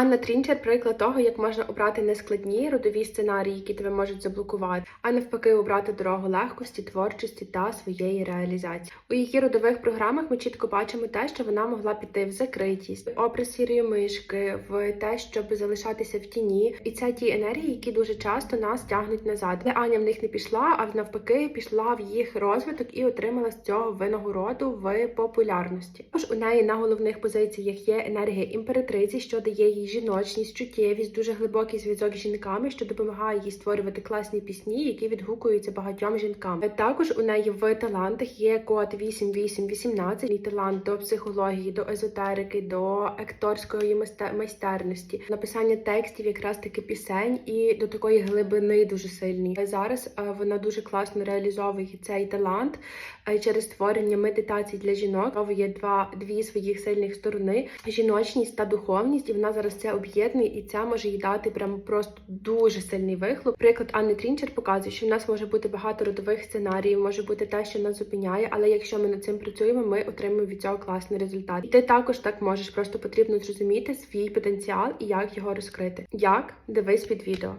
Анна Трінчер приклад того, як можна обрати нескладні родові сценарії, які тебе можуть заблокувати, а навпаки, обрати дорогу легкості, творчості та своєї реалізації. У її родових програмах ми чітко бачимо те, що вона могла піти в закритість, в образ сірої мишки, в те, щоб залишатися в тіні. І це ті енергії, які дуже часто нас тягнуть назад. Але Аня в них не пішла, а навпаки, пішла в їх розвиток і отримала з цього винагороду в популярності. Тож у неї на головних позиціях є енергія імператриці, що дає їй жіночність, чуттєвість, дуже глибокий зв'язок з жінками, що допомагає їй створювати класні пісні, які відгукуються багатьом жінкам. Також у неї в талантах є код 8818, і талант до психології, до езотерики, до акторської майстерності, написання текстів, якраз таки пісень, і до такої глибини дуже сильні. Зараз е, вона дуже класно реалізовує цей талант е, через створення медитацій для жінок. Є два дві своїх сильних сторони: жіночність та духовність. І вона зараз це об'єднує, і це може їй дати прям просто дуже сильний вихлоп. Приклад Анни Трінчер показує, що в нас може бути багато родових сценаріїв, може бути те, що нас зупиняє, але якщо ми над цим працюємо, ми отримуємо від цього класний результат. І ти також так можеш. Просто потрібно зрозуміти свій потенціал і як його розкрити. Як дивись під відео.